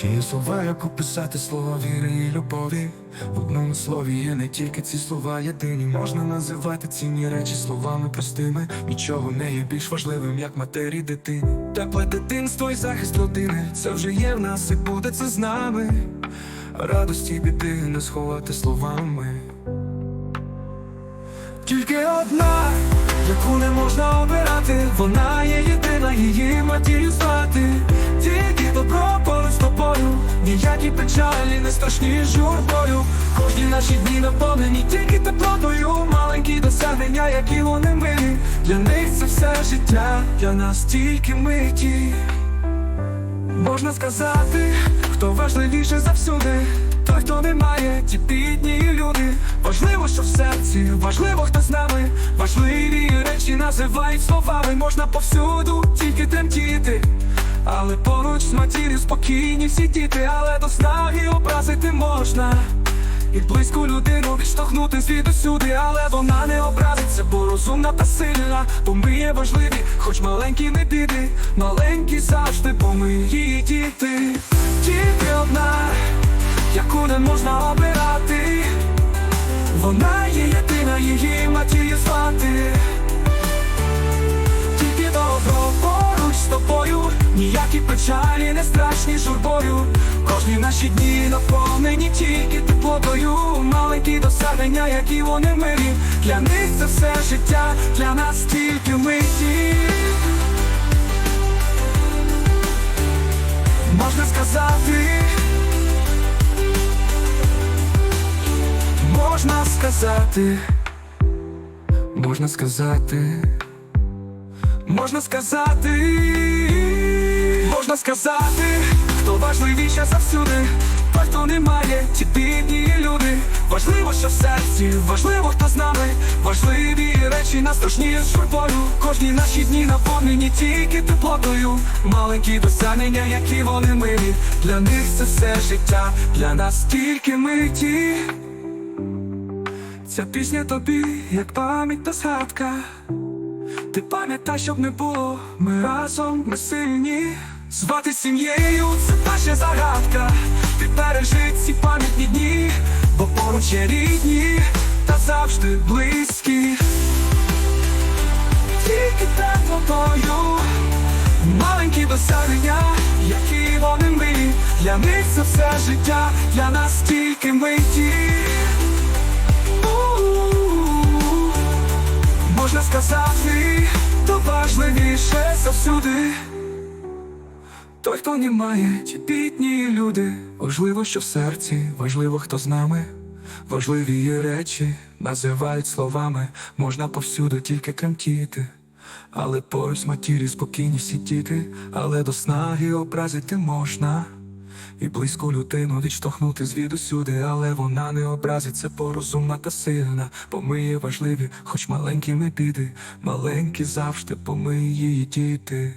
Чи є слова, як описати слова віри і любові? В одному слові є не тільки ці слова єдині. Можна називати цінні речі словами простими. Нічого не є більш важливим, як матері дитини. Тепле дитинство і захист людини. Це вже є в нас і буде це з нами. Радості біди не сховати словами. Тільки одна, яку не можна обирати, вона є єдина, її матір'ю ніякі печалі не страшні журбою. Кожні наші дні наповнені тільки теплотою, маленькі досягнення, які вони милі. Для них це все життя, для нас тільки миті. Можна сказати, хто важливіше завсюди, той, хто не має, ті бідні люди. Важливо, що в серці, важливо, хто з нами. Важливі речі називають словами, можна повсюду тільки тремтіти. Але поруч з матір'ю спокійні всі діти, але до снаги образити можна. І близьку людину відштовхнути звідусюди, але вона не образиться, бо розумна та сильна, бо ми є важливі, хоч маленькі не біди, маленькі завжди, бо ми її діти, тільки одна, яку не можна обирати, вона є єдина, її матір'ю звати. Ніякі печалі не страшні журбою. Кожні наші дні наповнені тільки теплотою. Маленькі досягнення, які вони милі. Для них це все життя, для нас тільки миті. Можна сказати, можна сказати, можна сказати. Можна сказати, можна сказати, хто важливіше завсюди, той, хто не має, ті бідні люди. Важливо, що в серці, важливо, хто з нами, важливі речі на страшні журбою. Кожні наші дні наповнені тільки теплотою. Маленькі досягнення, які вони милі. Для них це все життя, для нас тільки миті. Ця пісня тобі, як пам'ять та згадка. Ти пам'ятай, щоб не було, ми разом ми сильні. Звати сім'єю, це наша загадка. Ти пережи ці пам'ятні дні, бо поруч є рідні та завжди близькі. Тільки теплотою, маленькі досягнення, які вони милі. Для них це все життя, для нас тільки миті. Можна сказати, то важливіше завсюди. Той, хто не має, ті бідні люди. Важливо, що в серці, важливо, хто з нами. Важливі речі називають словами, можна повсюди тільки тремтіти. Але поруч з матір'ю спокійні сидіти, але до снаги образити можна. І близьку людину відштовхнути звідусюди, але вона не образиться, бо розумна та сильна, бо ми є важливі, хоч маленькі ми біди, маленькі завжди, бо ми її діти.